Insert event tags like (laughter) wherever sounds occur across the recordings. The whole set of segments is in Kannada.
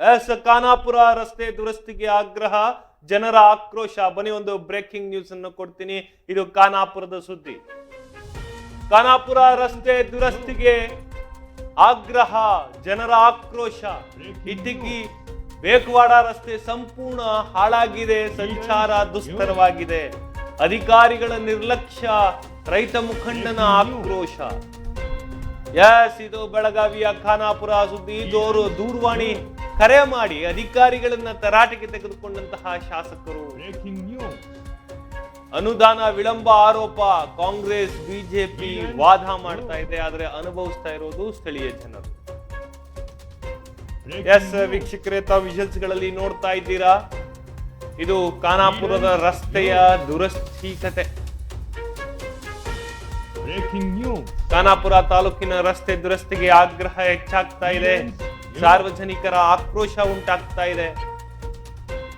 ಎಸ್ ಖಾನಾಪುರ ರಸ್ತೆ ದುರಸ್ತಿಗೆ ಆಗ್ರಹ, ಜನರ ಆಕ್ರೋಶ. ಬನ್ನಿ ಒಂದು ಬ್ರೇಕಿಂಗ್ ನ್ಯೂಸ್ ಅನ್ನು ಕೊಡ್ತೀನಿ. ಇದು ಖಾನಾಪುರದ ಸುದ್ದಿ. ಖಾನಾಪುರ ರಸ್ತೆ ದುರಸ್ತಿಗೆ ಆಗ್ರಹ, ಜನರ ಆಕ್ರೋಶ. ಇಟಗಿ ಬೇಕವಾಡ ರಸ್ತೆ ಸಂಪೂರ್ಣ ಹಾಳಾಗಿದೆ, ಸಂಚಾರ ದುಸ್ತರವಾಗಿದೆ. ಅಧಿಕಾರಿಗಳ ನಿರ್ಲಕ್ಷ್ಯ, ರೈತ ಮುಖಂಡನ ಆಕ್ರೋಶ. ಎಸ್ ಇದು ಬೆಳಗಾವಿಯ ಖಾನಾಪುರ ಸುದ್ದಿ. ದೂರು ದೂರವಾಣಿ ಕರೆ ಮಾಡಿ ಅಧಿಕಾರಿಗಳನ್ನ ತರಾಟೆಗೆ ತೆಗೆದುಕೊಂಡಂತಹ ಶಾಸಕರು. ಅನುದಾನ ವಿಳಂಬ ಆರೋಪ ಕಾಂಗ್ರೆಸ್ ಬಿಜೆಪಿ ವಾದ ಮಾಡ್ತಾ ಇದೆ ಆದ್ರೆ ಅನುಭವಿಸ್ತಾ ಇರೋದು ಸ್ಥಳೀಯ ಜನರು. ಎಸ್ ವೀಕ್ಷಕರೇ ತಾವು ವಿಜಲ್ಸ್ಗಳಲ್ಲಿ ನೋಡ್ತಾ ಇದ್ದೀರಾ? ಇದು ಖಾನಾಪುರದ ರಸ್ತೆಯ ದುರಸ್ತಿ ಕತೆ ಖಾನಾಪುರ ತಾಲೂಕಿನ ರಸ್ತೆ ದುರಸ್ತಿಗೆ ಆಗ್ರಹ ಹೆಚ್ಚಾಗ್ತಾ ಇದೆ. ಸಾರ್ವಜನಿಕರ ಆಕ್ರೋಶ ಉಂಟಾಗ್ತಾ ಇದೆ.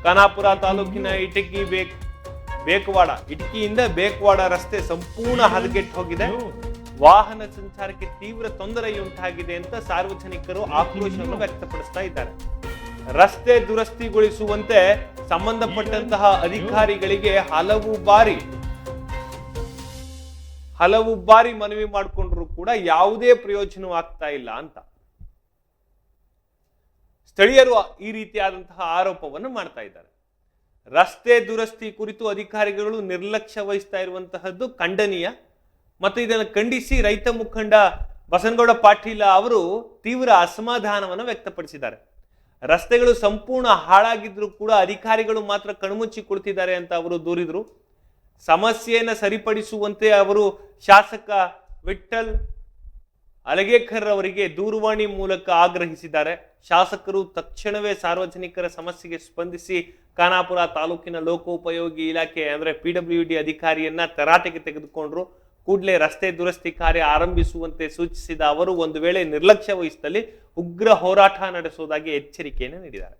ಕನಾಪುರ ತಾಲೂಕಿನ ಇಟಕಿ ಬೇಕ್, ಬೇಕವಾಡ, ಇಟಕಿಯಿಂದ ಬೇಕವಾಡ ರಸ್ತೆ ಸಂಪೂರ್ಣ ಹದಗೆಟ್ಟು ಹೋಗಿದೆ. ವಾಹನ ಸಂಚಾರಕ್ಕೆ ತೀವ್ರ ತೊಂದರೆ ಉಂಟಾಗಿದೆ ಅಂತ ಸಾರ್ವಜನಿಕರು ಆಕ್ರೋಶವನ್ನು ವ್ಯಕ್ತಪಡಿಸ್ತಾ ಇದ್ದಾರೆ. ರಸ್ತೆ ದುರಸ್ತಿಗೊಳಿಸುವಂತೆ ಸಂಬಂಧಪಟ್ಟಂತಹ ಅಧಿಕಾರಿಗಳಿಗೆ ಹಲವು ಬಾರಿ ಹಲವು ಬಾರಿ ಮನವಿ ಮಾಡಿಕೊಂಡ್ರು ಕೂಡ ಯಾವುದೇ ಪ್ರಯೋಜನವಾಗ್ತಾ ಇಲ್ಲ ಅಂತ. ಸ್ಥಳೀಯರು ಈ ರೀತಿಯಾದಂತಹ ಆರೋಪವನ್ನು ಮಾಡ್ತಾ ಇದ್ದಾರೆ. ರಸ್ತೆ ದುರಸ್ತಿ ಕುರಿತು ಅಧಿಕಾರಿಗಳು ನಿರ್ಲಕ್ಷ್ಯ ವಹಿಸ್ತಾ ಇರುವಂತಹದ್ದು ಖಂಡನೀಯ. ಮತ್ತು ಇದನ್ನು ಖಂಡಿಸಿ ರೈತ ಮುಖಂಡ ಬಸನಗೌಡ ಪಾಟೀಲ ಅವರು ತೀವ್ರ ಅಸಮಾಧಾನವನ್ನು ವ್ಯಕ್ತಪಡಿಸಿದ್ದಾರೆ. ರಸ್ತೆಗಳು ಸಂಪೂರ್ಣ ಹಾಳಾಗಿದ್ರೂ ಕೂಡ ಅಧಿಕಾರಿಗಳು ಮಾತ್ರ ಕಣ್ಮುಚ್ಚಿ ಕುಳಿತಿದ್ದಾರೆ ಅಂತ ಅವರು ದೂರಿದರು. ಸಮಸ್ಯೆಯನ್ನು ಸರಿಪಡಿಸುವಂತೆ ಅವರು ಶಾಸಕ ವಿಠಲ್ ಅಲಗೇಕರ್ ಅವರಿಗೆ ದೂರವಾಣಿ ಮೂಲಕ ಆಗ್ರಹಿಸಿದ್ದಾರೆ. ಶಾಸಕರು ತಕ್ಷಣವೇ ಸಾರ್ವಜನಿಕರ ಸಮಸ್ಯೆಗೆ ಸ್ಪಂದಿಸಿ ಖಾನಾಪುರ ತಾಲೂಕಿನ ಲೋಕೋಪಯೋಗಿ ಇಲಾಖೆ ಅಂದ್ರೆ ಪಿ ಡಬ್ಲ್ಯೂ ಡಿ ಅಧಿಕಾರಿಯನ್ನ ತರಾಟೆಗೆ ತೆಗೆದುಕೊಂಡ್ರು. ಕೂಡಲೇ ರಸ್ತೆ ದುರಸ್ತಿ ಕಾರ್ಯ ಆರಂಭಿಸುವಂತೆ ಸೂಚಿಸಿದ ಅವರು, ಒಂದು ವೇಳೆ ನಿರ್ಲಕ್ಷ್ಯ ವಹಿಸಿದಲ್ಲಿ ಉಗ್ರ ಹೋರಾಟ ನಡೆಸುವುದಾಗಿ ಎಚ್ಚರಿಕೆಯನ್ನು ನೀಡಿದ್ದಾರೆ.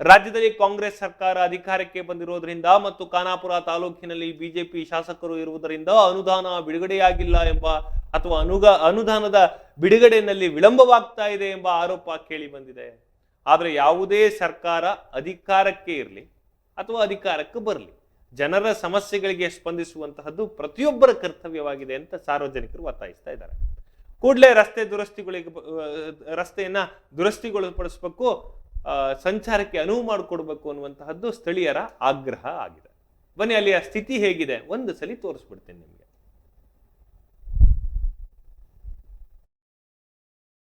ರಾಜ್ಯದಲ್ಲಿ ಕಾಂಗ್ರೆಸ್ ಸರ್ಕಾರ ಅಧಿಕಾರಕ್ಕೆ ಬಂದಿರೋದ್ರಿಂದ ಮತ್ತು ಖಾನಾಪುರ ತಾಲೂಕಿನಲ್ಲಿ ಬಿಜೆಪಿ ಶಾಸಕರು ಇರುವುದರಿಂದ ಅನುದಾನ ಬಿಡುಗಡೆಯಾಗಿಲ್ಲ ಎಂಬ ಅಥವಾ ಅನುಗ, ಅನುದಾನದ ಬಿಡುಗಡೆಯಲ್ಲಿ ವಿಳಂಬವಾಗ್ತಾ ಇದೆ ಎಂಬ ಆರೋಪ ಕೇಳಿ ಬಂದಿದೆ. ಆದರೆ ಯಾವುದೇ ಸರ್ಕಾರ ಅಧಿಕಾರಕ್ಕೆ ಇರಲಿ ಅಥವಾ ಅಧಿಕಾರಕ್ಕೆ ಬರಲಿ, ಜನರ ಸಮಸ್ಯೆಗಳಿಗೆ ಸ್ಪಂದಿಸುವಂತಹದ್ದು ಪ್ರತಿಯೊಬ್ಬರ ಕರ್ತವ್ಯವಾಗಿದೆ ಅಂತ ಸಾರ್ವಜನಿಕರು ಒತ್ತಾಯಿಸ್ತಾ ಇದ್ದಾರೆ. ಕೂಡಲೇ ರಸ್ತೆ ದುರಸ್ತಿಗಳಿಗೆ ರಸ್ತೆಯನ್ನ ದುರಸ್ತಿಗೊಳಪಡಿಸಬೇಕು ಸಂಚಾರಕ್ಕೆ ಅನುವು ಮಾಡಿಕೊಡ್ಬೇಕು ಅನ್ನುವಂತಹದ್ದು ಸ್ಥಳೀಯರ ಆಗ್ರಹ ಆಗಿದೆ. ಬನ್ನಿ ಅಲ್ಲಿಯ ಸ್ಥಿತಿ ಹೇಗಿದೆ? ಒಂದು ಸಲ ತೋರಿಸ್ಬಿಡ್ತೇನೆ ನಿಮಗೆ.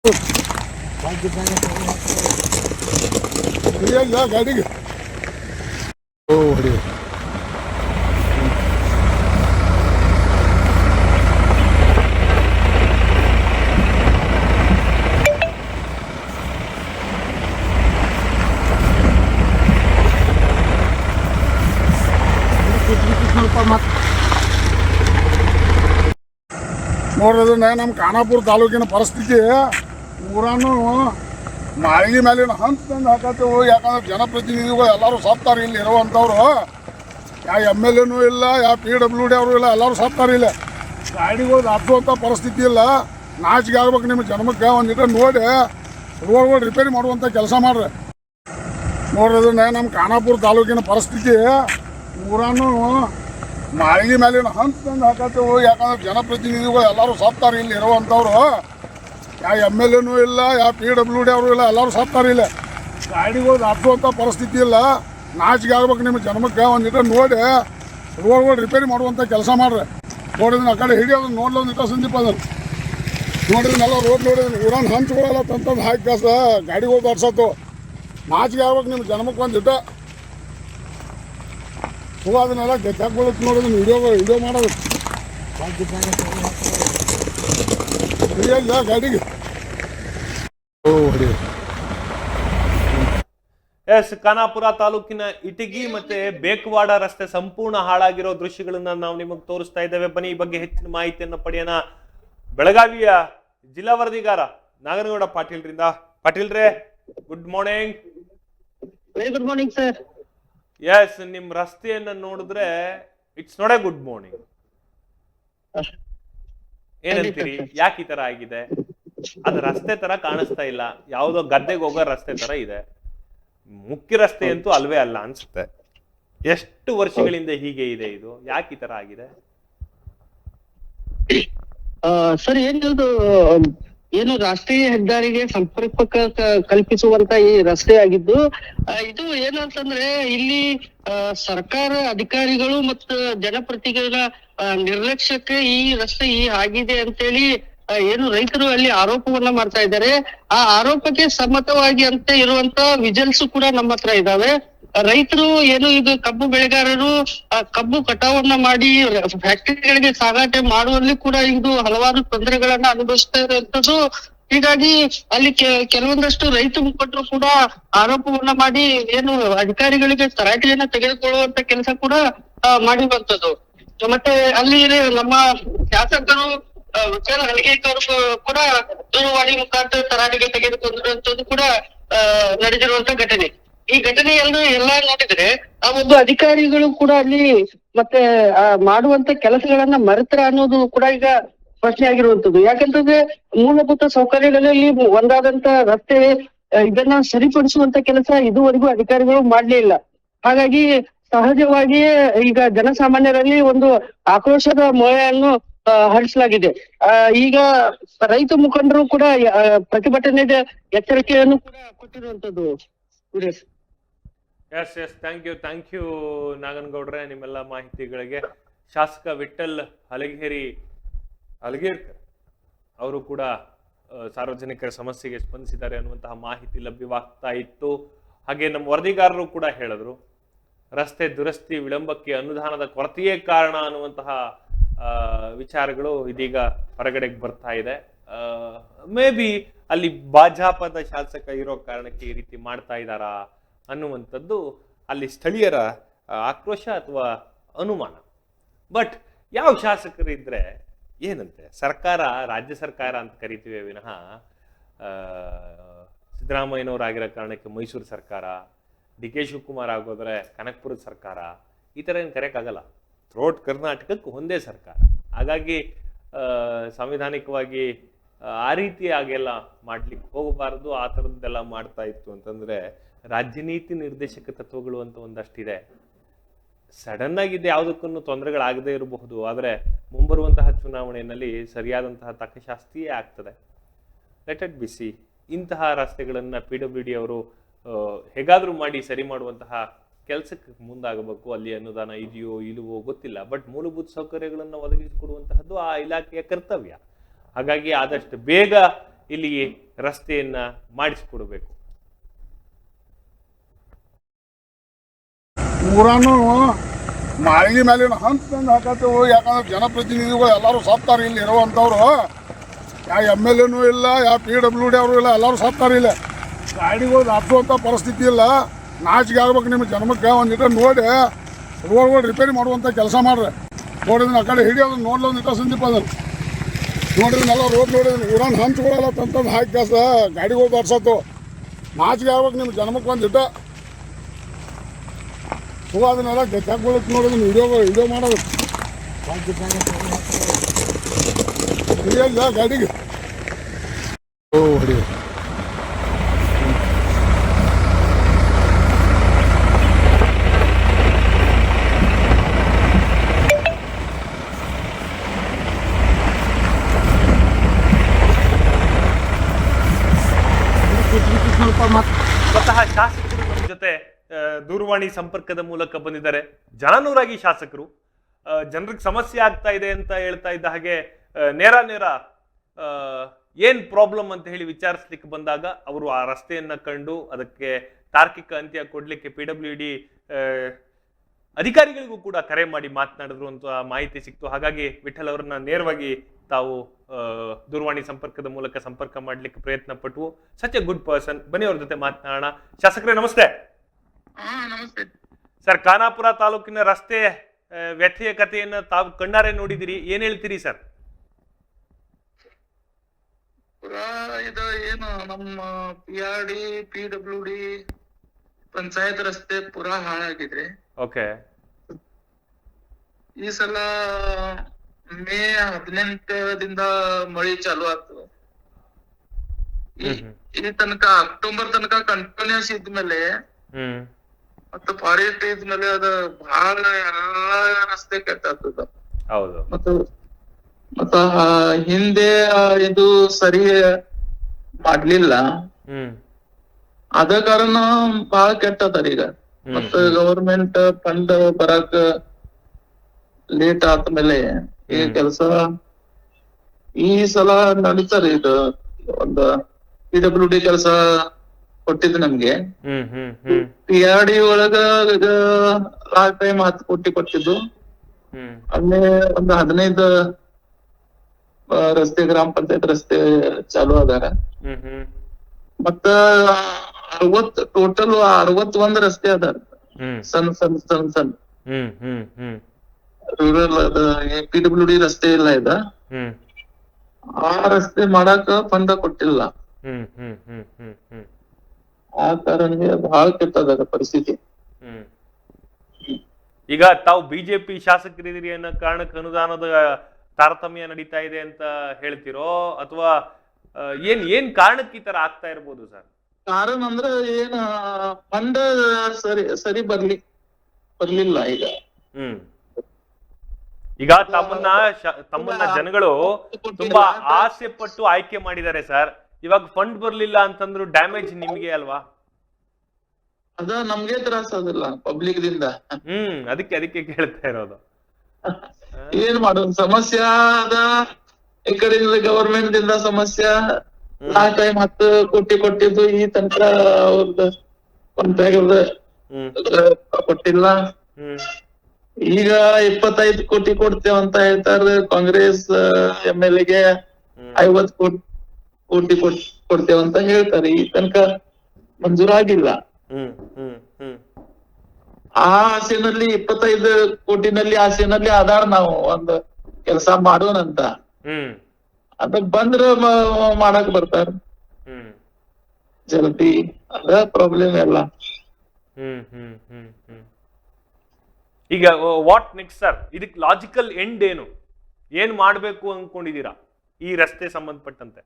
ಓ ಗಾಡಿಗೆ ನೋಡ್ರದನ್ನ ನಮ್ಮ ಖಾನಾಪುರ ತಾಲೂಕಿನ ಪರಿಸ್ಥಿತಿ ಊರಾನು ಮಾಳಿಗೆ ಮೇಲಿನ ಹಂತದಿಂದ ಹಾಕತ್ತೇವು, ಯಾಕಂದ್ರೆ ಜನಪ್ರತಿನಿಧಿಗಳು ಎಲ್ಲರೂ ಸತ್ತಾರೆ ಇಲ್ಲಿ ಇರುವಂಥವ್ರು. ಯಾವ ಎಂ ಎಲ್ ಎನೂ ಇಲ್ಲ ಯಾವ ಪಿ ಡಬ್ಲ್ಯೂ ಡಿ ಅವರು ಇಲ್ಲ, ಎಲ್ಲರೂ ಸತ್ತಾರೆ ಇಲ್ಲ. ಗಾಡಿಗಳು ಹತ್ತುವಂಥ ಪರಿಸ್ಥಿತಿ ಇಲ್ಲ. ನಾಚಿಗೆ ಆಗ್ಬೇಕು ನಿಮ್ಮ ಜನ್ಮಕ್ಕೆ ಒಂದಿಟ್ಟು ನೋಡಿ. ರೋಡ್ಗಳು ರಿಪೇರಿ ಮಾಡುವಂಥ ಕೆಲಸ ಮಾಡ್ರಿ. ನೋಡಿದ್ರೆ ನಮ್ಮ ಖಾನಾಪುರ ತಾಲೂಕಿನ ಪರಿಸ್ಥಿತಿ ಊರಾನು ಮಾಳಿಗೆ ಮೇಲಿನ ಹಂತದಿಂದ ಹಾಕತ್ತೇವು, ಯಾಕಂದ್ರೆ ಜನಪ್ರತಿನಿಧಿಗಳು ಎಲ್ಲರೂ ಸಾಪ್ತಾರೆ ಇಲ್ಲಿ ಇರುವಂಥವ್ರು. ಯಾವ ಎಂ ಎಲ್ ಎನೂ ಇಲ್ಲ ಯಾವ ಪಿ ಡಬ್ಲ್ಯೂ ಡಿ ಅವರು ಇಲ್ಲ, ಎಲ್ಲರೂ ಸಾಪ್ತಾರೆ ಇಲ್ಲ. ಗಾಡಿಗಳು ದಾಟುವಂಥ ಪರಿಸ್ಥಿತಿ ಇಲ್ಲ. ನಾಚಿಗೆ ಆಗ್ಬೇಕು ನಿಮ್ಮ ಜನ್ಮಕ್ಕೆ ಒಂದಿಟ್ಟು ನೋಡಿ. ರೋಡ್ಗಳು ರಿಪೇರಿ ಮಾಡುವಂಥ ಕೆಲಸ ಮಾಡ್ರಿ. ನೋಡಿದ್ರೆ ಆ ಕಡೆ ಹಿಡಿಯೋದು ನೋಡ್ಲ ಒಂದಿಟ್ಟು ಸಂದೀಪ ಅದನ್ನು ನೋಡಿದ್ನೆಲ್ಲ ರೋಡ್ ನೋಡಿದ್ರೆ ಊರನ್ನ ಹಂಚ್ಕೊಳ್ಳಲ್ಲ ತಂತಂದು ಹಾಕಿ ಕೆಲಸ ಗಾಡಿಗಳು ದಾಟ್ಸತ್ತು ನಾಚಿಗೆ ಆಗ್ಬೇಕು ನಿಮ್ಮ ಜನ್ಮಕ್ಕೆ ಒಂದಿಟ್ಟು ಹೂ ಅದನ್ನೆಲ್ಲ ತೆಗ್ಕೊಳ್ಳೋದು ನೋಡೋದು ವಿಡಿಯೋ ವಿಡಿಯೋ ಮಾಡೋದು. ಗಾಡಿಗೆ. ಓ ಹೊಡಿ. ಎಸ್ ಖಾನಾಪುರ ತಾಲೂಕಿನ ಇಟಗಿ ಮತ್ತೆ ಬೇಕವಾಡ ರಸ್ತೆ ಸಂಪೂರ್ಣ ಹಾಳಾಗಿರೋ ದೃಶ್ಯಗಳನ್ನ ನಾವು ನಿಮಗೆ ತೋರಿಸ್ತಾ ಇದ್ದೇವೆ. ಬನ್ನಿ ಈ ಬಗ್ಗೆ ಹೆಚ್ಚಿನ ಮಾಹಿತಿಯನ್ನು ಪಡೆಯೋಣ. ಬೆಳಗಾವಿಯ ಜಿಲ್ಲಾ ವರದಿಗಾರ ನಾಗನಗೌಡ ಪಾಟೀಲ್ರಿಂದ. ಪಾಟೀಲ್ರೇ good morning very good morning sir yes ನಿಮ್ ರಸ್ತೆಯನ್ನ ನೋಡಿದ್ರೆ ಇಟ್ಸ್ ನೋಡೇ ಎ ಗುಡ್ ಮಾರ್ನಿಂಗ್ ಏನಂತೀರಿ? ಯಾಕೆ ಈ ತರ ಆಗಿದೆ? ಅದು ರಸ್ತೆ ತರ ಕಾಣಿಸ್ತಾ ಇಲ್ಲ. ಯಾವ್ದೋ ಗದ್ದೆಗೆ ಹೋಗೋ ರಸ್ತೆ ತರ ಇದೆ. ಮುಖ್ಯ ರಸ್ತೆ ಅಂತೂ ಅಲ್ವೇ ಅಲ್ಲ ಅನ್ಸುತ್ತೆ. ಎಷ್ಟು ವರ್ಷಗಳಿಂದ ಹೀಗೆ ಇದೆ ಇದು? ಯಾಕೆ ಈ ತರ ಆಗಿದೆ? ಸರ್ ಏನಿದು ಏನು ರಾಷ್ಟ್ರೀಯ ಹೆದ್ದಾರಿಗೆ ಸಂಪರ್ಕ ಕಲ್ಪಿಸುವಂತ ಈ ರಸ್ತೆ ಆಗಿದ್ದು ಇದು ಏನಂತಂದ್ರೆ ಇಲ್ಲಿ ಸರ್ಕಾರ ಅಧಿಕಾರಿಗಳು ಮತ್ತು ಜನಪ್ರತಿನಿಧಿಗಳ ನಿರ್ಲಕ್ಷ್ಯಕ್ಕೆ ಈ ರಸ್ತೆ ಈ ಆಗಿದೆ ಅಂತೇಳಿ ಏನು ರೈತರು ಅಲ್ಲಿ ಆರೋಪವನ್ನ ಮಾಡ್ತಾ ಇದ್ದಾರೆ. ಆ ಆರೋಪಕ್ಕೆ ಸಮ್ಮತವಾಗಿ ಅಂತ ಇರುವಂತ ವಿಜಲ್ಸ್ ಕೂಡ ನಮ್ಮ ಹತ್ರ ಇದಾವೆ. ರೈತರು ಏನು ಇದು ಕಬ್ಬು ಬೆಳೆಗಾರರು ಕಬ್ಬು ಕಟಾವನ್ನ ಮಾಡಿ ಫ್ಯಾಕ್ಟರಿಗಳಿಗೆ ಸಾಗಾಟ ಮಾಡುವಲ್ಲಿ ಕೂಡ ಇದು ಹಲವಾರು ತೊಂದರೆಗಳನ್ನ ಅನುಭವಿಸ್ತಾ ಇರುವಂತದ್ದು ಹೀಗಾಗಿ ಅಲ್ಲಿ ಕೆಲವೊಂದಷ್ಟು ರೈತ ಮುಖಂಡರು ಕೂಡ ಆರೋಪವನ್ನ ಮಾಡಿ ಏನು ಅಧಿಕಾರಿಗಳಿಗೆ ತರಾಟೆಯನ್ನ ತೆಗೆದುಕೊಳ್ಳುವಂತ ಕೆಲಸ ಕೂಡ ಆ, ಮಾಡಿರುವಂತದ್ದು ಮತ್ತೆ ಅಲ್ಲಿ ನಮ್ಮ ಶಾಸಕರು ವಿಚಾರ ಹಲಗೇಕರ್ ಕೂಡ ದೂರವಾಣಿ ಮುಖಾಂತರ ತರಾಟೆಗೆ ತೆಗೆದುಕೊಂಡಿರುವಂತದ್ದು ಕೂಡ ಅಹ್ ನಡೆದಿರುವಂತ ಘಟನೆ. ಈ ಘಟನೆಯನ್ನು ಎಲ್ಲ ನೋಡಿದ್ರೆ ಆ ಒಂದು ಅಧಿಕಾರಿಗಳು ಕೂಡ ಅಲ್ಲಿ ಮತ್ತೆ, ಆ, ಮಾಡುವಂತ ಕೆಲಸಗಳನ್ನ ಮರೆತರ ಅನ್ನೋದು ಕೂಡ ಈಗ ಪ್ರಶ್ನೆ ಆಗಿರುವಂತದ್ದು ಯಾಕಂತಂದ್ರೆ ಮೂಲಭೂತ ಸೌಕರ್ಯಗಳಲ್ಲಿ ಒಂದಾದಂತ ರಸ್ತೆ ಇದನ್ನ ಸರಿಪಡಿಸುವಂತ ಕೆಲಸ ಇದುವರೆಗೂ ಅಧಿಕಾರಿಗಳು ಮಾಡ್ಲೇ ಹಾಗಾಗಿ ಸಹಜವಾಗಿಯೇ ಈಗ ಜನಸಾಮಾನ್ಯರಲ್ಲಿ ಒಂದು ಆಕ್ರೋಶದ ಮೊಳೆಯನ್ನು ಹರಿಸಲಾಗಿದೆ. ಈಗ ರೈತ ಮುಖಂಡರು ಕೂಡ ಪ್ರತಿಭಟನೆ ಪ್ರತಿಭಟನೆಗೆ ಎಚ್ಚರಿಕೆಯನ್ನು ಕೂಡ ಕೊಟ್ಟಿರುವಂತದ್ದು yes yes thank you thank you ನಾಗನಗೌಡ್ರೆ ನಿಮ್ಮೆಲ್ಲ ಮಾಹಿತಿಗಳಿಗೆ. ಶಾಸಕ ವಿಠಲ್ ಹಲಗೇರಿ, ಹಲಗೇರ್ಕರ್ ಅವರು ಕೂಡ ಸಾರ್ವಜನಿಕರ ಸಮಸ್ಯೆಗೆ ಸ್ಪಂದಿಸಿದ್ದಾರೆ ಅನ್ನುವಂತಹ ಮಾಹಿತಿ ಲಭ್ಯವಾಗ್ತಾ ಇತ್ತು. ಹಾಗೆ ನಮ್ಮ ವರದಿಗಾರರು ಕೂಡ ಹೇಳಿದ್ರು, ರಸ್ತೆ ದುರಸ್ತಿ ವಿಳಂಬಕ್ಕೆ ಅನುದಾನದ ಕೊರತೆಯೇ ಕಾರಣ ಅನ್ನುವಂತಹ ವಿಚಾರಗಳು ಇದೀಗ ಹೊರಗಡೆಗೆ ಬರ್ತಾ ಇದೆ. ಮೇ ಬಿ ಅಲ್ಲಿ ಭಾಜಪದ ಶಾಸಕ ಇರೋ ಕಾರಣಕ್ಕೆ ಈ ರೀತಿ ಮಾಡ್ತಾ ಇದ್ದಾರಾ? ಅನ್ನುವಂಥದ್ದು ಅಲ್ಲಿ ಸ್ಥಳೀಯರ ಆಕ್ರೋಶ ಅಥವಾ ಅನುಮಾನ. ಬಟ್ ಯಾವ ಶಾಸಕರಿದ್ದರೆ ಏನಂತೆ ಸರ್ಕಾರ, ರಾಜ್ಯ ಸರ್ಕಾರ ಅಂತ ಕರಿತೀವಿ ವಿನಃ ಸಿದ್ದರಾಮಯ್ಯನವರಾಗಿರೋ ಕಾರಣಕ್ಕೆ ಮೈಸೂರು ಸರ್ಕಾರ, ಡಿ ಕೆ ಶಿವಕುಮಾರ್ ಆಗೋದ್ರೆ ಕನಕಪುರದ ಸರ್ಕಾರ, ಈ ಥರ ಏನು ಕರೆಯೋಕ್ಕಾಗಲ್ಲ. ಥ್ರೋಟ್ ಕರ್ನಾಟಕಕ್ಕೆ ಒಂದೇ ಸರ್ಕಾರ. ಹಾಗಾಗಿ ಸಾಂವಿಧಾನಿಕವಾಗಿ ಆ, ರೀತಿ ಹಾಗೆಲ್ಲ ಮಾಡ್ಲಿಕ್ಕೆ ಹೋಗಬಾರದು ಆ ಥರದ್ದೆಲ್ಲ ಮಾಡ್ತಾ ಇತ್ತು ಅಂತಂದ್ರೆ ರಾಜ್ಯನೀತಿ ನಿರ್ದೇಶಕ ತತ್ವಗಳು ಅಂತ ಒಂದಷ್ಟಿದೆ. ಸಡನ್ ಆಗಿದೆ ಯಾವುದಕ್ಕೂ ತೊಂದರೆಗಳಾಗದೇ ಇರಬಹುದು ಆದರೆ ಮುಂಬರುವಂತಹ ಚುನಾವಣೆಯಲ್ಲಿ ಸರಿಯಾದಂತಹ ತಕ್ಕಶಾಸ್ತಿಯೇ ಆಗ್ತದೆ. ಲೆಟ್ ಅಟ್ ಬಿ ಸಿ ಇಂತಹ ರಸ್ತೆಗಳನ್ನು ಪಿ ಡಬ್ಲ್ಯೂ ಡಿ ಅವರು ಹೇಗಾದರೂ ಮಾಡಿ ಸರಿ ಮಾಡುವಂತಹ ಕೆಲಸಕ್ಕೆ ಮುಂದಾಗಬೇಕು ಅಲ್ಲಿ ಅನುದಾನ ಇದೆಯೋ ಇಲ್ಲವೋ ಗೊತ್ತಿಲ್ಲ. ಬಟ್ ಮೂಲಭೂತ ಸೌಕರ್ಯಗಳನ್ನು ಒದಗಿಸಿಕೊಡುವಂತಹದ್ದು ಆ ಇಲಾಖೆಯ ಕರ್ತವ್ಯ. ಹಾಗಾಗಿ ಆದಷ್ಟು ಬೇಗ ಇಲ್ಲಿ ರಸ್ತೆಯನ್ನ ಮಾಡಿಸಿಕೊಡಬೇಕು. ಊರನ್ನು ಮಾಳಿಗೆ ಮೇಲಿನ ಹಂತದಿಂದ ಹಾಕತ್ತೇವು, ಯಾಕಂದ್ರೆ ಜನಪ್ರತಿನಿಧಿಗಳು ಎಲ್ಲರೂ ಸತ್ತಾರ ಇಲ್ಲಿ ಇರುವಂಥವ್ರು. ಯಾವ ಎಂ ಎಲ್ ಎನೂ ಇಲ್ಲ ಯಾವ ಪಿ ಡಬ್ಲ್ಯೂ ಡಿ ಅವರು ಇಲ್ಲ, ಎಲ್ಲರೂ ಸತ್ತಾರ ಇಲ್ಲ. ಗಾಡಿಗಳು ದಾಟುವಂಥ ಪರಿಸ್ಥಿತಿ ಇಲ್ಲ. ನಾಚಿಗೆ ಆಗ್ಬೇಕು ನಿಮ್ಮ ಜನ್ಮಕ್ಕೆ ಒಂದಿಟ ನೋಡಿ. ರೋಡ್ಗಳು ರಿಪೇರಿ ಮಾಡುವಂಥ ಕೆಲಸ ಮಾಡ್ರಿ. ನೋಡಿದ್ರೆ ಆ ಕಡೆ ಹಿಡಿಯೋದು ನೋಡ್ಲ ಒಂದಿಟ ಸಂದೀಪ ಅದನ್ನು. ನೋಡಿದ್ನೆಲ್ಲ ರೋಡ್ ನೋಡಿದ್ರಿ ಊರನ್ನ ಹಂಚ್ಗಳೆಲ್ಲ ತಂತಂದು ಹಾಕಿ ಕೆಲಸ ಗಾಡಿಗಳು ಬರ್ಸತ್ತು ನಾಚಿಗೆ ಆಗ್ಬೇಕು ನಿಮ್ಮ ಜನ್ಮಕ್ಕೆ ಬಂದಿಟ್ಟ ಸೊ ಅದನ್ನೆಲ್ಲ ತೆಗ್ಗೊಳಕ್ ನೋಡೋದು ವಿಡಿಯೋ ವಿಡಿಯೋ ಮಾಡೋದು. ಹಿಡಿಯಲ್ಲ ಗಾಡಿಗೆ? ಓ ಹೊಡಿ ಸ್ವತಃ ಶಾಸಕರು ನಮ್ಮ ಜೊತೆ ಆ, ದೂರವಾಣಿ ಸಂಪರ್ಕದ ಮೂಲಕ ಬಂದಿದ್ದಾರೆ. ಜನನೂರಾಗಿ ಶಾಸಕರು ಜನರಿಗೆ ಸಮಸ್ಯೆ ಆಗ್ತಾ ಇದೆ ಅಂತ ಹೇಳ್ತಾ ಇದ್ದ ಹಾಗೆ ನೇರ ನೇರ ಏನ್ ಪ್ರಾಬ್ಲಮ್ ಅಂತ ಹೇಳಿ ವಿಚಾರಿಸ್ಲಿಕ್ಕೆ ಬಂದಾಗ ಅವರು ಆ ರಸ್ತೆಯನ್ನ ಕಂಡು ಅದಕ್ಕೆ ತಾರ್ಕಿಕ ಅಂತ್ಯ ಕೊಡ್ಲಿಕ್ಕೆ ಪಿ ಡಬ್ಲ್ಯೂ ಡಿ ಅಧಿಕಾರಿಗಳಿಗೂ ಕೂಡ ಕರೆ ಮಾಡಿ ಮಾತನಾಡಿದ್ರು ಅಂತ ಮಾಹಿತಿ ಸಿಕ್ತು. ಹಾಗಾಗಿ ವಿಠಲ್ ಅವರನ್ನ ನೇರವಾಗಿ ತಾವು ದೂರವಾಣಿ ಸಂಪರ್ಕದ ಮೂಲಕ ಸಂಪರ್ಕ ಮಾಡ್ಲಿಕ್ಕೆ ಪ್ರಯತ್ನ ಪಟ್ವು ಸಚ್ ಎ ಗುಡ್ ಪರ್ಸನ್ ಬನ್ನಿ ಅವ್ರ ಜೊತೆ ಮಾತನಾಡೋಣ. ಶಾಸಕರೇ, ನಮಸ್ತೆ. ಸರ್ ಖಾನಾಪುರ ತಾಲೂಕಿನ ರಸ್ತೆ ವ್ಯಥೆಯ ಕಥೆಯನ್ನು ತಾವು ಕಣ್ಣಾರೆ ನೋಡಿದಿರಿ. ಏನ್ ಹೇಳ್ತೀರಿ ಸರ್? ಇದು ಏನು ನಮ್ಮ P R D P W D panchayat ರಸ್ತೆ ಪುರಾ ಹಾಳಾಗಿದ್ರೆ ಓಕೆ. ಈ ಸಲ ಮೇ ಹದಿನೆಂಟರಿಂದ ಮಳಿ ಚಾಲು ಆಗ್ತದೆ. ಈ ತನಕ ಅಕ್ಟೋಬರ್ ತನಕ ಕಂಟಿನ್ಯೂಸ್ ಇದ್ಮೇಲೆ ಮತ್ತ ಫಾರೆಸ್ಟ್ ಇದ್ಮೇಲೆ ಅದ ಬಹಳ ಎಲ್ಲಾ ರಸ್ತೆ ಕೆಟ್ಟಾಗ್ತದ ಹೌದು. ಮತ್ತ ಮತ್ತ ಹಿಂದೆ ಇದು ಸರಿ ಮಾಡ್ಲಿಲ್ಲ. ಅದ ಕಾರಣ ಬಹಳ ಕೆಟ್ಟದ ಈಗ. ಮತ್ತ ಗವರ್ಮೆಂಟ್ ಫಂಡ್ ಬರಾಕ ಲೇಟ್ ಆದ್ಮೇಲೆ ಈ. ಕೆಲಸ ಈ ಸಲ ನಡೀತಾರೆ ಇದು ಒಂದು ಪಿ ಡಬ್ಲ್ಯೂ ಡಿ ಕೆಲಸ ಕೊಟ್ಟಿದ್ದು ನಮ್ಗೆ. ಟಿಆರ್ಡಿ ಒಳಗ ಆರ್ ಡಿ ಒಳಗ ಲಾಸ್ಟ್ ಟೈಮ್ ಹತ್ತು ಕೋಟಿ ಕೊಟ್ಟಿದ್ದು. ಅಲ್ಲಿ ಒಂದು ಹದಿನೈದು ರಸ್ತೆ ಗ್ರಾಮ ಪಂಚಾಯತ್ ರಸ್ತೆ ಚಾಲು ಅದಾರ. ಮತ್ತ ಅರವತ್ ಟೋಟಲ್ ಅರವತ್ತೊಂದ್ ರಸ್ತೆ ಅದಾರ. ಸಣ್ ಸಣ್ಣ ಸಣ್ಣ ಸಣ್ಣ ಸಣ್ಣ ರೂರಲ್ ಅದ ಪಿ ಡಬ್ಲ್ಯೂ ಡಿ ರಸ್ತೆ ಇಲ್ಲ ಇದ. ಆ ರಸ್ತೆ ಮಾಡಾಕ ಫಂಡ ಕೊಟ್ಟಿಲ್ಲ ಹ್ಮ್ ಹ್ಮ್ ಹ್ಮ್ ಹ್ಮ್ ಹ್ಮ್ ಆ ಕಾರಣ ಬಹಳ ಪರಿಸ್ಥಿತಿ. ಹ್ಮ್. ಈಗ ತಾವು ಬಿಜೆಪಿ ಶಾಸಕರಿದ್ದೀರಿ ಅನ್ನೋ ಕಾರಣಕ್ಕೆ ಅನುದಾನದ ತಾರತಮ್ಯ ನಡೀತಾ ಇದೆ ಅಂತ ಹೇಳ್ತಿರೋ ಅಥವಾ ಏನ್ ಏನ್ ಕಾರಣಕ್ಕೆ ಈ ತರ ಆಗ್ತಾ ಇರ್ಬೋದು ಸರ್? ಕಾರಣ ಅಂದ್ರೆ ಏನ ಫಂಡ್ ಸರಿ ಸರಿ ಬರ್ಲಿ ಬರ್ಲಿಲ್ಲ ಈಗ. ಹ್ಮ್. ಈಗ ತಮ್ಮನ್ನ ತಮ್ಮನ್ನ ಜನಗಳು ತುಂಬಾ ಆಸೆ ಪಟ್ಟು ಆಯ್ಕೆ ಮಾಡಿದ್ದಾರೆ ಸರ್. ಇವಾಗ ಫಂಡ್ ಬರ್ಲಿಲ್ಲ ಅಂತಂದ್ರು ಡ್ಯಾಮೇಜ್ ನಿಮ್ಗೆ ಅಲ್ವಾ? ಅದ ನಮ್ಗೆ ತ್ರಾಸ ಅದಲ್ಲ ಪಬ್ಲಿಕ್ ದಿಂದ. ಹ್ಮ್ ಅದಕ್ಕೆ ಅದಕ್ಕೆ ಕೇಳ್ತಾ ಇರೋದು. (laughs) ಏನ್ ಮಾಡೋದು ಸಮಸ್ಯೆ ಅದ ಈ ಕಡೆಯಿಂದ ಗವರ್ಮೆಂಟ್ ದಿಂದ ಸಮಸ್ಯೆ. ಲಾಸ್ಟ್ ಟೈಮ್ ಹತ್ತು ಕೋಟಿ ಕೊಟ್ಟಿದ್ದು ಈ ತನಕ ಅವ್ರದ್ದು ಕೊಂತಾಗಿರ್ದ ಹ್ಮ್. ಕೊಟ್ಟಿಲ್ಲ. ಈಗ ಇಪ್ಪತ್ತೈದು ಕೋಟಿ ಕೊಡ್ತೇವಂತ ಅಂತ ಹೇಳ್ತಾರೆ ಕಾಂಗ್ರೆಸ್ ಎಂ ಎಲ್ ಎಗೆ ಐವತ್ ಕೋಟಿ. ಕೋಟಿ ಅಂತ ಹೇಳ್ತಾರೆ. ಈ ತನಕ ಮಂಜೂರಾಗಿಲ್ಲ ಆ ಆಸೆನಲ್ಲಿ ಇಪ್ಪತ್ತೈದು ಕೋಟಿನಲ್ಲಿ ಆಸೆನಲ್ಲಿ ಅದಾರ ನಾವು ಒಂದು ಕೆಲಸ ಮಾಡೋಣ ಅಂತ. ಹ್ಮ್. ಅದಕ್ ಬಂದ್ರ ಮಾಡಕ್ ಬರ್ತಾರ. ಹ್ಮ್. ಜಲ್ದಿ ಅದ ಪ್ರಾಬ್ಲಮ್ ಎಲ್ಲ ಈಗ ವಾಟ್ ನೆಕ್ಸ್ಟ್ ಸರ್ ಇದಕ್ಕೆ ಲಾಜಿಕಲ್ ಎಂಡ್ ಏನು? ಏನ್ ಮಾಡ್ಬೇಕು ಅನ್ಕೊಂಡಿದೀರಾ ಈ ರಸ್ತೆ ಸಂಬಂಧಪಟ್ಟಂತೆ.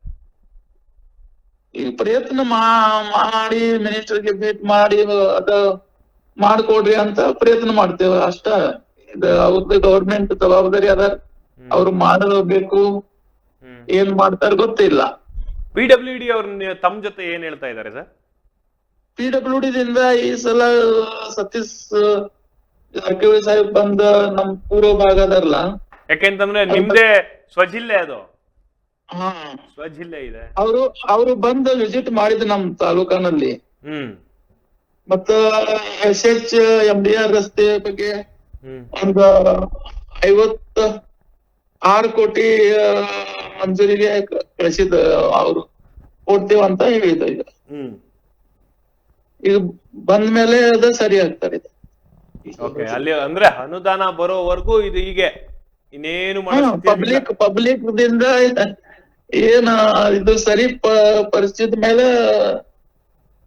ಈ ಪ್ರಯತ್ನ ಮಾಡಿ ಮಿನಿಸ್ಟರ್ಗೆ ಭೇಟಿ ಮಾಡಿ ಅದ ಮಾಡ್ಕೊಡ್ರಿ ಅಂತ ಪ್ರಯತ್ನ ಮಾಡ್ತೇವೆ. ಅಷ್ಟ ಇದು ಅವ್ರದ್ದು ಗವರ್ಮೆಂಟ್ ಜವಾಬ್ದಾರಿ ಅದ. ಅವ್ರು ಮಾಡಬೇಕು ಏನ್ ಮಾಡ್ತಾರ ಗೊತ್ತಿಲ್ಲ. ಪಿ ಡಬ್ಲ್ಯೂ ಡಿ ಅವ್ರ ತಮ್ಮ ಜೊತೆ ಏನ್ ಹೇಳ್ತಾ ಇದಾರೆ ಸರ್? ಪಿ ಡಬ್ಲ್ಯೂ ಡಿ ದಿಂದ ಈ ಸಲ ಸತೀಶ್ ಜಾರಕಿಹೊಳಿ ಸಾಹೇಬ್ ಬಂದ ನಮ್ ಪೂರ್ವ ಭಾಗ ಅದಲ್ಲ ಯಾಕೆಂತಂದ್ರೆ ನಿಮ್ದೇ ಸ್ವಜಿಲ್ಲೆ ಅದು. ಸ್ವಜಿಲ್ಲೆ ಇದೆ. ಅವರು ಅವರು ಬಂದು ವಿಸಿಟ್ ಮಾಡಿದ್ರು ನಮ್ ತಾಲೂಕನಲ್ಲಿ. ಹ್ಮ್. ಮತ್ತ S H M D R ರಸ್ತೆ ಬಗ್ಗೆ ಒಂದು ಐವತ್ತ ಆರು ಕೋಟಿ ಮಂಜೂರಿಗೆ ಕಳಿಸಿದ ಅವರು. ಕೊಡ್ತೇವ ಅಂತ ಹೇಳಿದ ಈಗ. ಹ್ಮ್. ಈಗ ಬಂದ ಮೇಲೆ ಅದು ಸರಿ ಆಗ್ತಾರೆ ಅಲ್ಲಿ ಅಂದ್ರೆ ಅನುದಾನ ಬರೋವರೆಗೂ ಇದು ಹೀಗೆ. ಇನ್ನೇನು ಪಬ್ಲಿಕ್ ಪಬ್ಲಿಕ್ ದಿಂದ ಏನ ಇದು ಸರಿ ಪರಿಸ್ಥಿತಿ ಮೇಲೆ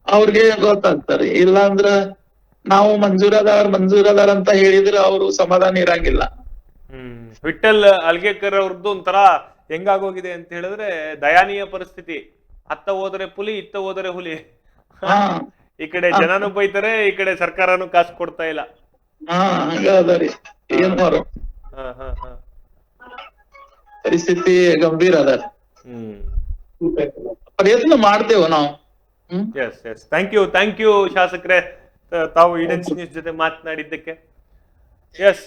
ಅವ್ರಿಗೆ ಗೊತ್ತಾಗ್ತಾರೆ. ಇಲ್ಲ ಅಂದ್ರ ನಾವು ಮಂಜೂರದಾರ್ ಮಂಜೂರದಾರ್ ಅಂತ ಹೇಳಿದ್ರೆ ಅವರು ಸಮಾಧಾನ ಇರಂಗಿಲ್ಲ. ಹ್ಮ್. ವಿಠಲ್ ಅಲ್ಗೇಕರ್ ಅವ್ರದ್ದು ಒಂಥರ ಹೆಂಗಾಗೋಗಿದೆ ಅಂತ ಹೇಳಿದ್ರೆ ದಯಾನೀಯ ಪರಿಸ್ಥಿತಿ. ಅತ್ತ ಹೋದ್ರೆ ಪುಲಿ ಇತ್ತ ಹೋದರೆ ಹುಲಿ. ಈ ಕಡೆ ಜನನು ಬೈತಾರೆ ಈ ಕಡೆ ಸರ್ಕಾರನು ಕಾಸು ಕೊಡ್ತಾ ಇಲ್ಲ. ಪರಿಸ್ಥಿತಿ ಗಂಭೀರ ಅದ. ಪ್ರಯತ್ನ ಮಾಡ್ತೇವೆ ನಾವು. Yes yes thank you thank you ಶಾಸಕರೇ. ತಾವು ಇಡೆನ್ಸ್ ನ್ಯೂಸ್ ಜೊತೆ ಮಾತನಾಡಿದ್ದಕ್ಕೆ. ಎಸ್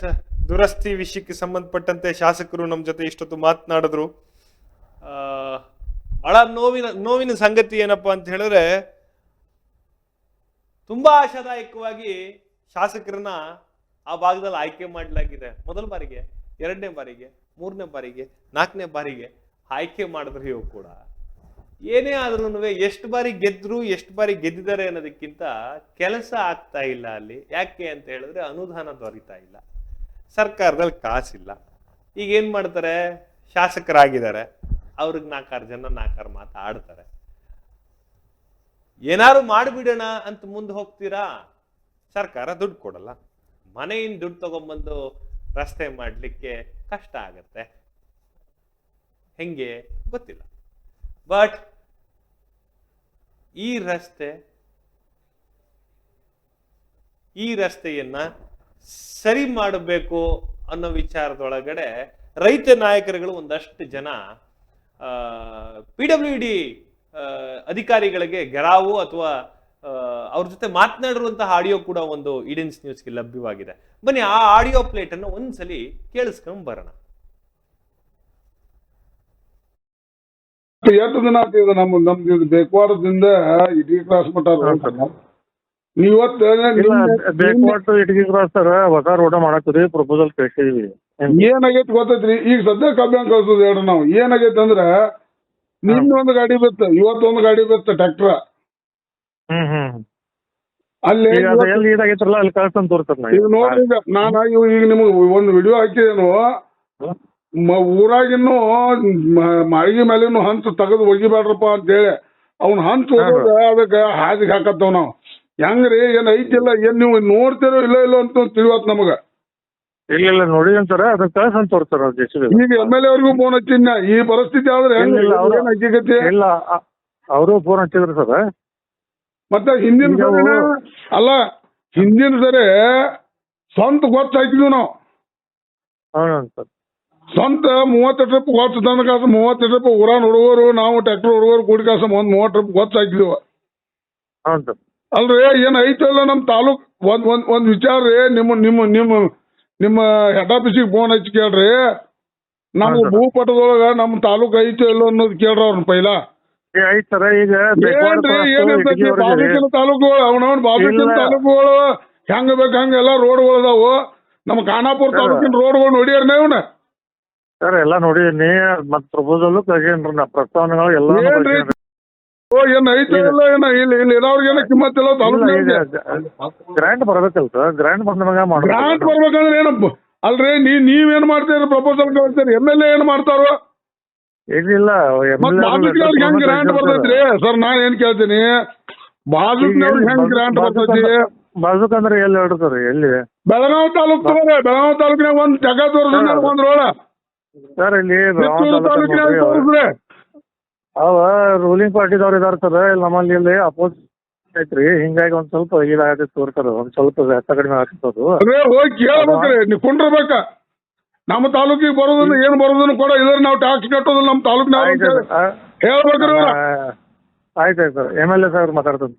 ದುರಸ್ತಿ ವಿಷಯಕ್ಕೆ ಸಂಬಂಧಪಟ್ಟಂತೆ ಶಾಸಕರು ನಮ್ಮ ಜೊತೆ ಇಷ್ಟೊತ್ತು ಮಾತನಾಡಿದ್ರು. ಬಹಳ ನೋವಿನ ನೋವಿನ ಸಂಗತಿ ಏನಪ್ಪಾ ಅಂತ ಹೇಳಿದ್ರೆ, ತುಂಬಾ ಆಶಾದಾಯಕವಾಗಿ ಶಾಸಕರನ್ನ ಆ ಭಾಗದಲ್ಲಿ ಆಯ್ಕೆ ಮಾಡಲಾಗಿದೆ. ಮೊದಲ ಬಾರಿಗೆ, ಎರಡನೇ ಬಾರಿಗೆ, ಮೂರನೇ ಬಾರಿಗೆ, ನಾಲ್ಕನೇ ಬಾರಿಗೆ. ಆಯ್ಕೆ ಮಾಡಿದ್ರು ಕೂಡ. ಏನೇ ಆದ್ರೂ ಎಷ್ಟು ಬಾರಿ ಗೆದ್ರು, ಎಷ್ಟು ಬಾರಿ ಗೆದ್ದಿದ್ದಾರೆ ಅನ್ನೋದಕ್ಕಿಂತ ಕೆಲಸ ಆಗ್ತಾ ಇಲ್ಲ ಅಲ್ಲಿ. ಯಾಕೆ ಅಂತ ಹೇಳಿದ್ರೆ ಅನುದಾನ ದೊರೀತಾ ಇಲ್ಲ. ಸರ್ಕಾರದಲ್ಲಿ ಕಾಸಿಲ್ಲ. ಈಗ ಏನು ಮಾಡ್ತಾರೆ? ಶಾಸಕರಾಗಿದ್ದಾರೆ. ಅವ್ರಿಗೆ ನಾಲ್ಕಾರು ಜನ ನಾಲ್ಕಾರು ಮಾತು ಆಡ್ತಾರೆ. ಏನಾರು ಮಾಡಿಬಿಡೋಣ ಅಂತ ಮುಂದೆ ಹೋಗ್ತೀರಾ? ಸರ್ಕಾರ ದುಡ್ಡು ಕೊಡಲ್ಲ. ಮನೆಯಿಂದ ದುಡ್ಡು ತಗೊಂಬಂದು ರಸ್ತೆ ಮಾಡಲಿಕ್ಕೆ ಕಷ್ಟ ಆಗತ್ತೆ. ಹೆಂಗೆ? ಗೊತ್ತಿಲ್ಲ. ಬಟ್ ಈ ರಸ್ತೆ, ಈ ರಸ್ತೆಯನ್ನ ಸರಿ ಮಾಡಬೇಕು ಅನ್ನೋ ವಿಚಾರದೊಳಗಡೆ ರೈತ ನಾಯಕರುಗಳು ಒಂದಷ್ಟು ಜನ ಪಿ ಡಬ್ಲ್ಯೂ ಡಿ ಅಧಿಕಾರಿಗಳಿಗೆ ಗೆರಾವು ಅಥವಾ ಅವ್ರ ಜೊತೆ ಮಾತನಾಡಿರುವಂತಹ ಆಡಿಯೋ ಕೂಡ ಒಂದು ಈಡೆನ್ಸ್ ನ್ಯೂಸ್ಗೆ ಲಭ್ಯವಾಗಿದೆ. ಬನ್ನಿ ಆ ಆಡಿಯೋ ಪ್ಲೇಟನ್ನು ಒಂದ್ಸಲಿ ಕೇಳಿಸ್ಕೊಂಡ್ ಬರೋಣ ಎಷ್ಟು ದಿನ ಆಗ್ತಿದೆ ನಮ್ಮ ನಮ್ದು ಇದು ಬೇಕವಾರದಿಂದ ಇಟಗಿ ಕ್ಲಾಸ್ ಮಟ್ಟ. ಇವತ್ತು ಇಲ್ಲ ಇಟಗಿ ಕ್ರಾಸ್ ಸರ್ ಹೊಸ ರೋಡ ಮಾಡತ್ತೀರಿ ಪ್ರಪೋಸಲ್ ಕಳಿಸಿದೀವಿ. ಏನಾಗೈತಿ ಗೊತ್ತೈತ್ರಿ? ಈಗ ಸದ್ಯ ಕಬ್ಬಿಣ ಕಳ್ಸೋದು ಹೇಳ್ರಿ ನಾವು. ಏನಾಗೈತಿ ಅಂದ್ರ ನಿನ್ನೊಂದು ಗಾಡಿ ಬಿತ್ತು ಇವತ್ತೊಂದು ಗಾಡಿ ಬಿತ್ತು ಟ್ರ್ಯಾಕ್ಟರ್ ಹ್ಮ್ ಹ್ಮ್ ಅಲ್ಲಿ ಎಲ್ಲಿ ಇದಾಗೈತ್ರಲ್ಲ ಅಲ್ಲಿ ಕಳ್ಸಂತ ತೋರ್ತದ ತೋರ್ತಾರ ಈಗ. ನೋಡ್ರಿ ಈಗ ನಾನು ಈಗ ನಿಮಗೆ ಒಂದು ವಿಡಿಯೋ ಹಾಕಿದೇನು. ಮ- ಊರಾಗಿನ್ನು ಮಾಳಿಗೆ ಮೇಲಿನ್ನು ಹಂಚು ತೆಗೆದು ಒಗಿಬೇಡ್ರಪ್ಪ ಅಂತೇಳಿ ಅವ್ನ ಹಂಚು ಅದಕ್ಕೆ ಹಾದಿಗೆ ಹಾಕತ್ತವ್ ನಾವು. ಹೆಂಗ್ರಿ ಏನ್ ಐತಿಲ್ಲ ಏನ್ ನೀವು ನೋಡ್ತಿರೋ ಇಲ್ಲ ಇಲ್ಲ ಅಂತ ತಿಳಿವತ್ ನಮಗ. ಇಲ್ಲ ಇಲ್ಲ ನೋಡಿ ಅಂತಾರ ಅದನ್ನ ಕಳ್ಸಂತ ತೋರ್ತಾರ ಅವ್ರು ಜೆ ಸಿ ಈಗ ಎಂ ಎಲ್ ಎ ಅವ್ರಿಗೂ ಫೋನ್ ಹಚ್ಚಿನ ಈ ಪರಿಸ್ಥಿತಿ ಆದ್ರೆ ಇಲ್ಲ, ಅವ್ರು- ಏನ್ ಇಲ್ಲ ಅವರು ಫೋನ್ ಹಚ್ಚಿದ್ರು ಸರ್. ಮತ್ತೆ ಹಿಂದಿನ ಸರಿನ? ಅಲ್ಲ ಹಿಂದಿನ ಸರಿ ಸ್ವಂತ ಗೊತ್ತಾಯ್ತಿದ್ವಿ ನಾವು. ಹೌದು ಸರ್. ಸ್ವಂತ ಮೂವತ್ತು ಟ್ರಿಪ್ ಗೊತ್ತ ತಂದ ಕಾಸ ಮೂವತ್ತು ಟ್ರಿಪ್ ಉರಾನ್ ಹುಡುಗರು ನಾವು ಟ್ರ್ಯಾಕ್ಟರ್ ಹುಡುಗರು ಕೂಡಿ ಕಾಸ ಒಂದ್ ಮೂವತ್ತು ಟ್ರಿಪ್ ಗೊತ್ತು ಹಾಕಿದ್ವಿ ಸರ್ ಅಲ್ರಿ ಏನ್ ಐತಲ್ಲ ನಮ್ ತಾಲೂಕ್ ಒಂದ್ ಒಂದ್ ಒಂದ್ ವಿಚಾರ ರೀ ನಿಮ್ಮ ನಿಮ್ಮ ನಿಮ್ಮ ನಿಮ್ಮ ಹೆಡ್ ಆಫೀಸಿಗೆ ಫೋನ್ ಹಚ್ಚಿ ಕೇಳ್ರಿ. ನಮ್ಮ ಹೌದು. ಭೂಪಟದೊಳಗ ನಮ್ಮ ತಾಲೂಕ್ ಐತೆ ಇಲ್ಲೋ ಅನ್ನೋದು ಕೇಳ್ರ ಅವ್ರನ್ನ ಪೈಲ. ಐತ್ ಸರ್ ಈಗ ಏನ್ರಿ ತಾಲೂಕುಗಳು ಅವನವನ್ ತಾಲೂಕುಗಳು ಹೆಂಗ ಬೇಕ ಹಂಗ ಎಲ್ಲಾ ರೋಡ್ಗಳು ಅದಾವು. ನಮ್ಮ ಖಾನಾಪುರ. ತಾಲೂಕಿನ ರೋಡ್ಗಳು ನೋಡ್ಯಾರ ನೀವ್ನ ಸರ್ ಎಲ್ಲ ನೋಡಿದೀನಿ ಮತ್ ಪ್ರಪೋಸಲ್ ಕಳ್ಸೇನ್ರಿ ನಾ ಪ್ರಸ್ತಾವನೆಗಳು ಎಲ್ಲ? ಓ ಏನ್ ಐತೋ ಇಲ್ಲ ಏನ ಇಲ್ಲ ಇಲ್ಲ ಇರೋರ್ಗೆ ಏನ ಕಿಮ್ಮತ್ ಇಲ್ಲ ತಾಲೂಕಿನ ಗ್ರಾಂಟ್ ಬರ್ಬೇಕಲ್ಲ ಸರ್ ಗ್ರಾಂಟ್ ಬಂದ ಮ್ಯಾಗ ಗ್ರಾಂಟ್ ಮಾಡ್ಬೇಕು ಬರ್ಬೇಕಂದ್ರೆ ಏನಪ್ಪ? ಅಲ್ರಿ ನೀ ನೀವೇನ್ ಮಾಡ್ತೀರಿ ಪ್ರಪೋಸಲ್ ಕಳಿಸ್ತೀರಿ? ಎಂ ಎಲ್ ಎ ಏನ್ ಮಾಡ್ತಾರೋ? ಏನಿಲ್ಲ ಮತ್ ಬಾಜುಕಿನವ್ರಿಗೆ ಹೆಂಗ್ ಗ್ರಾಂಟ್ ಬರ್ತೈತ್ರಿ? ಸರ್ ನಾನ್ ಏನ್ ಕೇಳ್ತೀನಿ? ಬಾಜುಕಿನವ್ರಿಗೆ ಹೆಂಗ್ ಗ್ರಾಂಟ್ ಬರ್ತೈತಿ? ಬಾಜುಕ್ ಅಂದ್ರೆ ಎಲ್ಲಿ ಹೇಳ್ರಿ ಸರ್ ಎಲ್ಲಿ? ಬೆಳಗಾವ್ ತಾಲೂಕ್ ತಗೋರಿ ಬೆಳಗಾವ್ ತಾಲೂಕಿನಾಗ ಒಂದ್ ಜಗ ತೋರಿಸ್ರಿ ಒಂದ್ ರೋಡ ಸರ್ ಇಲ್ಲಿ ಅವ ರೂಲಿಂಗ್ ಪಾರ್ಟಿದವ್ರು ಇದಾರ ಸರ್ ಇಲ್ಲಿ ನಮ್ಮಲ್ಲಿ ಇಲ್ಲಿ ಅಪೋಸ್ ಐತ್ರಿ. ಹಿಂಗಾಗಿ ಒಂದ್ ಸ್ವಲ್ಪ ಇದಾಗತ್ತೆ ತೋರ್ತಾರ ಒಂದ್ ಸ್ವಲ್ಪ ಹೆಚ್ಚ ಕಡಿಮೆ ಆಗ್ತದೆ ಅದೇ. ಹೋಗಿ ಕೇಳ್ಬೇಕ್ರಿ. ನೀವು ಕುಂಡ್ರಬೇಕ. ನಮ್ಮ ತಾಲೂಕಿಗೆ ಬರೋದನ್ನ ಏನ್ ಬರೋದನ್ನ ಕೂಡ. ಇದ್ರ ನಾವು ಟ್ಯಾಕ್ಸ್ ಕಟ್ಟೋದು ನಮ್ಮ ತಾಲೂಕಿನ ಹೇಳ್ಬೇಕ್ರಿ ಆಯ್ತಾಯ್ತು sir M L A sir ಮಾತಾಡ್ತಂತ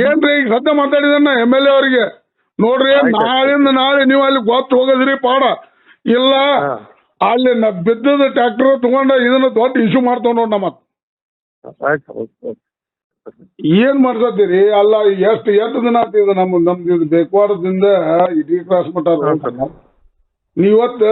ಏನ್ರಿ ಈಗ ಸದ್ಯ ಮಾತಾಡಿದನ್ನ ಎಂ ಎಲ್ ಎ ಅವರಿಗೆ? ನೋಡ್ರಿ. ನಾಳಿಂದ ನಾಳೆ ನೀವು ಅಲ್ಲಿ ಗೊತ್ತು ಹೋಗೋದ್ರಿ ಪಾಡ. ಇಲ್ಲ. ಅಲ್ಲಿ ಬಿದ್ದದ ಟ್ರ್ಯಾಕ್ಟರ್ ತಗೊಂಡ ಇದನ್ನ ದೊಡ್ಡ ಇಶ್ಯೂ ಮಾಡ್ತಾವ ನೋಡ್ ನಮ್ಮ ಏನ್ ಮಾಡ್ಸತ್ತೀರಿ ಅಲ್ಲ, ಎಷ್ಟು ಎಷ್ಟು ದಿನ ಆಗ್ತಿದೆ ನಮ್ಮ ನಮ್ದು ಇದು ಇಡೀ ಕ್ರಾಸ್ ಮಟ್ಟ. ನೀವತ್ತು